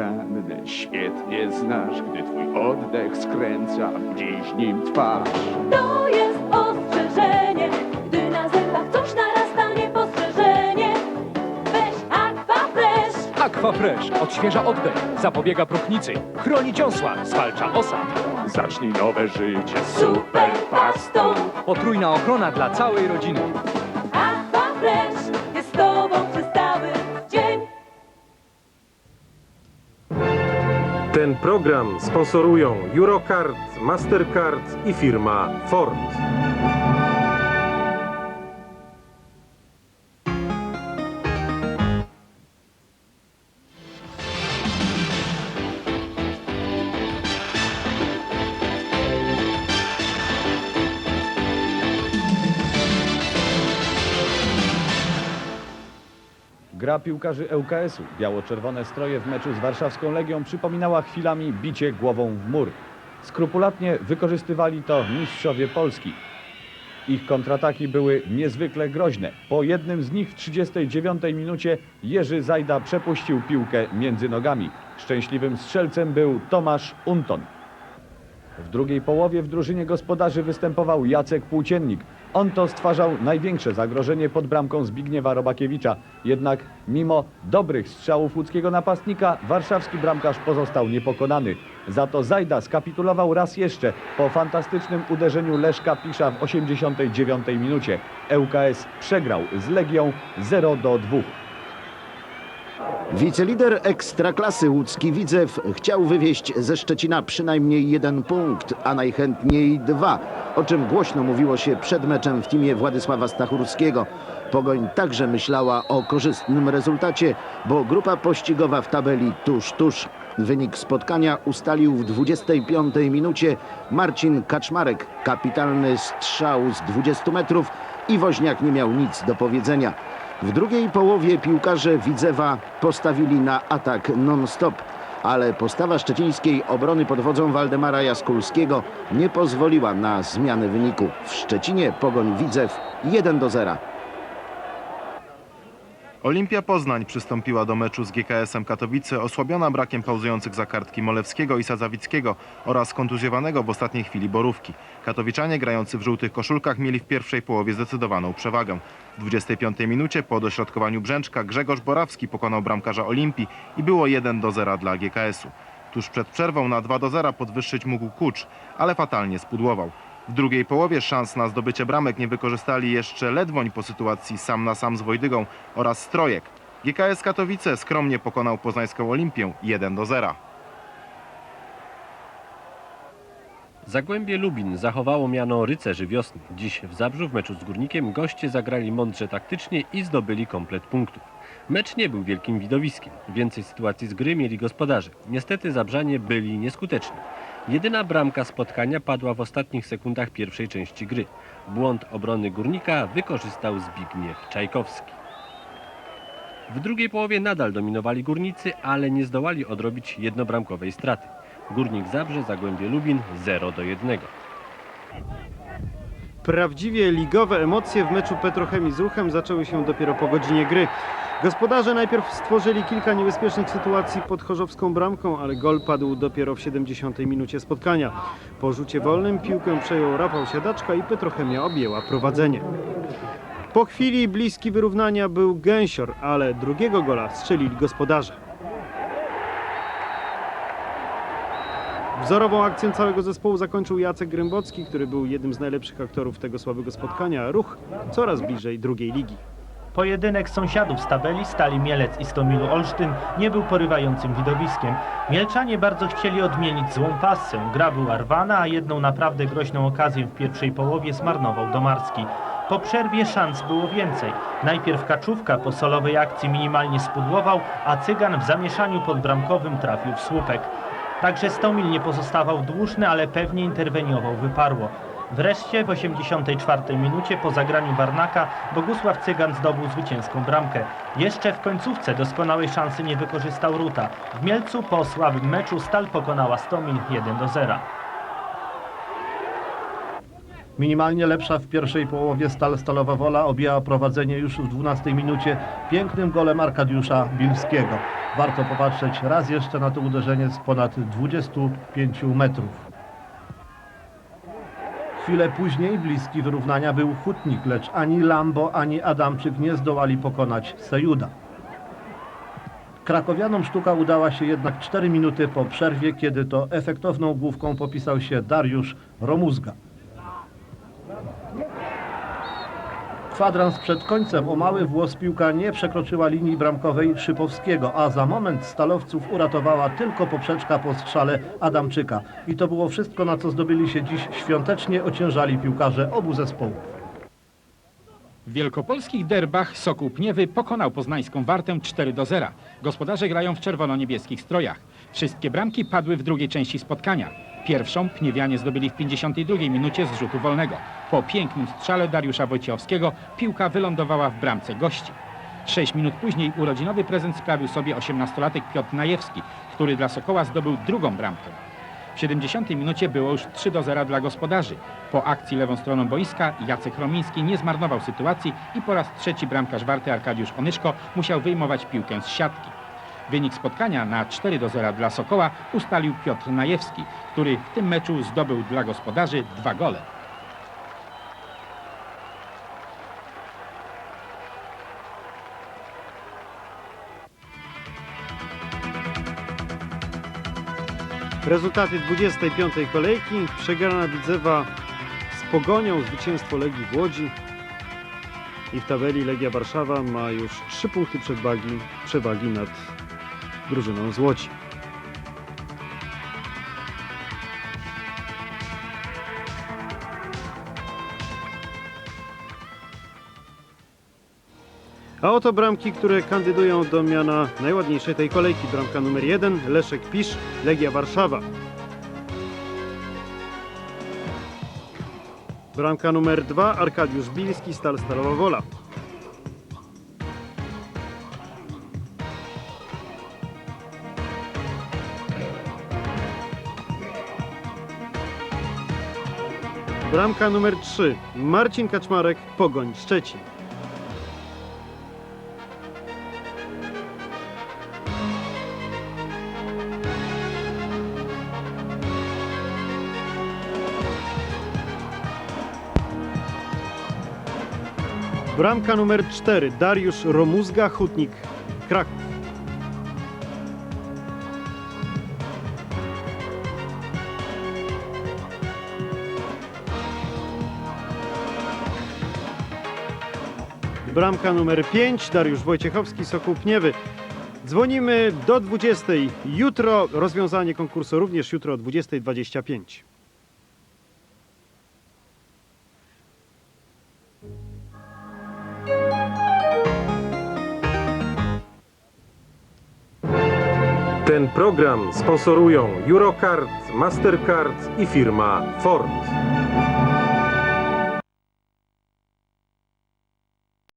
poranne świetnie znasz, gdy twój oddech skręca dziś nim twarz. To jest ostrzeżenie, gdy na zębach coś narasta niepostrzeżenie. Weź Aqua Fresh. Aquafresh odświeża oddech, zapobiega próchnicy, chroni ciąsła, zwalcza osad. Zacznij nowe życie Super pastą. Potrójna ochrona dla całej rodziny. Ten program sponsorują Eurocard, Mastercard i firma Ford. Gra piłkarzy ŁKS-u, biało-czerwone stroje w meczu z warszawską Legią przypominała chwilami bicie głową w mur. Skrupulatnie wykorzystywali to mistrzowie Polski. Ich kontrataki były niezwykle groźne. Po jednym z nich w 39 minucie Jerzy Zajda przepuścił piłkę między nogami. Szczęśliwym strzelcem był Tomasz Unton. W drugiej połowie w drużynie gospodarzy występował Jacek Płóciennik. On to stwarzał największe zagrożenie pod bramką Zbigniewa Robakiewicza. Jednak mimo dobrych strzałów łódzkiego napastnika, warszawski bramkarz pozostał niepokonany. Za to Zajda skapitulował raz jeszcze po fantastycznym uderzeniu Leszka Pisza w 89 minucie. ŁKS przegrał z Legią 0 do 2. Wicelider ekstraklasy łódzki Widzew chciał wywieźć ze Szczecina przynajmniej jeden punkt, a najchętniej dwa, o czym głośno mówiło się przed meczem w teamie Władysława Stachurskiego. Pogoń także myślała o korzystnym rezultacie, bo grupa pościgowa w tabeli tuż, tuż. Wynik spotkania ustalił w 25 minucie Marcin Kaczmarek. Kapitalny strzał z 20 metrów i Woźniak nie miał nic do powiedzenia. W drugiej połowie piłkarze Widzewa postawili na atak non-stop, ale postawa szczecińskiej obrony pod wodzą Waldemara Jaskulskiego nie pozwoliła na zmianę wyniku. W Szczecinie Pogoń Widzew 1 do 0. Olimpia Poznań przystąpiła do meczu z GKS-em Katowice osłabiona brakiem pauzujących za kartki Molewskiego i Sadzawickiego oraz kontuzjowanego w ostatniej chwili Borówki. Katowiczanie grający w żółtych koszulkach mieli w pierwszej połowie zdecydowaną przewagę. W 25 minucie po dośrodkowaniu Brzęczka Grzegorz Borawski pokonał bramkarza Olimpii i było 1 do 0 dla GKS-u. Tuż przed przerwą na 2 do 0 podwyższyć mógł Kucz, ale fatalnie spudłował. W drugiej połowie szans na zdobycie bramek nie wykorzystali jeszcze Ledwoń po sytuacji sam na sam z Wojdygą oraz Strojek. GKS Katowice skromnie pokonał poznańską Olimpię 1 do 0. Zagłębie Lubin zachowało miano rycerzy wiosny. Dziś w Zabrzu w meczu z Górnikiem goście zagrali mądrze taktycznie i zdobyli komplet punktów. Mecz nie był wielkim widowiskiem. Więcej sytuacji z gry mieli gospodarze. Niestety Zabrzanie byli nieskuteczni. Jedyna bramka spotkania padła w ostatnich sekundach pierwszej części gry. Błąd obrony Górnika wykorzystał Zbigniew Czajkowski. W drugiej połowie nadal dominowali Górnicy, ale nie zdołali odrobić jednobramkowej straty. Górnik Zabrze, Zagłębie Lubin 0 do 1. Prawdziwie ligowe emocje w meczu Petrochemii z Ruchem zaczęły się dopiero po godzinie gry. Gospodarze najpierw stworzyli kilka niebezpiecznych sytuacji pod chorzowską bramką, ale gol padł dopiero w 70 minucie spotkania. Po rzucie wolnym piłkę przejął Rafał Siadaczka i Petrochemia objęła prowadzenie. Po chwili bliski wyrównania był Gęsior, ale drugiego gola strzelili gospodarze. Wzorową akcję całego zespołu zakończył Jacek Grębocki, który był jednym z najlepszych aktorów tego słabego spotkania. Ruch coraz bliżej drugiej ligi. Pojedynek sąsiadów z tabeli, Stali Mielec i Stomilu Olsztyn, nie był porywającym widowiskiem. Mielczanie bardzo chcieli odmienić złą pasę. Gra była rwana, a jedną naprawdę groźną okazję w pierwszej połowie zmarnował Domarski. Po przerwie szans było więcej. Najpierw Kaczówka po solowej akcji minimalnie spudłował, a Cygan w zamieszaniu podbramkowym trafił w słupek. Także Stomil nie pozostawał dłużny, ale pewnie interweniował wyparło. Wreszcie w 84 minucie po zagraniu Barnaka Bogusław Cygan zdobył zwycięską bramkę. Jeszcze w końcówce doskonałej szansy nie wykorzystał Ruta. W Mielcu po słabym meczu Stal pokonała Stomil 1 do 0. Minimalnie lepsza w pierwszej połowie Stal Stalowa Wola objęła prowadzenie już w 12 minucie pięknym golem Arkadiusza Bilskiego. Warto popatrzeć raz jeszcze na to uderzenie z ponad 25 metrów. Chwilę później bliski wyrównania był Hutnik, lecz ani Lambo, ani Adamczyk nie zdołali pokonać Sejuda. Krakowianom sztuka udała się jednak 4 minuty po przerwie, kiedy to efektowną główką popisał się Dariusz Romuzga. Kwadrans przed końcem o mały włos piłka nie przekroczyła linii bramkowej Szypowskiego, a za moment stalowców uratowała tylko poprzeczka po strzale Adamczyka. I to było wszystko, na co zdobyli się dziś świątecznie ociężali piłkarze obu zespołów. W wielkopolskich derbach Sokół Pniewy pokonał poznańską Wartę 4 do 0. Gospodarze grają w czerwono-niebieskich strojach. Wszystkie bramki padły w drugiej części spotkania. Pierwszą Pniewianie zdobyli w 52 minucie z rzutu wolnego. Po pięknym strzale Dariusza Wojciechowskiego piłka wylądowała w bramce gości. Sześć minut później urodzinowy prezent sprawił sobie 18-latek Piotr Najewski, który dla Sokoła zdobył drugą bramkę. W 70 minucie było już 3 do 0 dla gospodarzy. Po akcji lewą stroną boiska Jacek Romiński nie zmarnował sytuacji i po raz trzeci bramkarz Warty Arkadiusz Onyszko musiał wyjmować piłkę z siatki. Wynik spotkania na 4 do 0 dla Sokoła ustalił Piotr Najewski, który w tym meczu zdobył dla gospodarzy dwa gole. Rezultaty 25. kolejki. Przegrana Widzewa z Pogonią, zwycięstwo Legii w Łodzi. I w tabeli Legia Warszawa ma już 3 punkty przewagi, przewagi nad drużyną z Łodzi. A oto bramki, które kandydują do miana najładniejszej tej kolejki. Bramka numer 1 Leszek Pisz, Legia Warszawa. Bramka numer 2 Arkadiusz Bilski, Stal Stalowa Wola. Bramka numer 3 Marcin Kaczmarek, Pogoń Szczecin. Bramka numer 4 Dariusz Romuzga, Hutnik, Kraków. Bramka numer 5 Dariusz Wojciechowski, Sokół Pniewy. Dzwonimy do 20. Jutro rozwiązanie konkursu również jutro o 20.25. Ten program sponsorują Eurocard, Mastercard i firma Ford.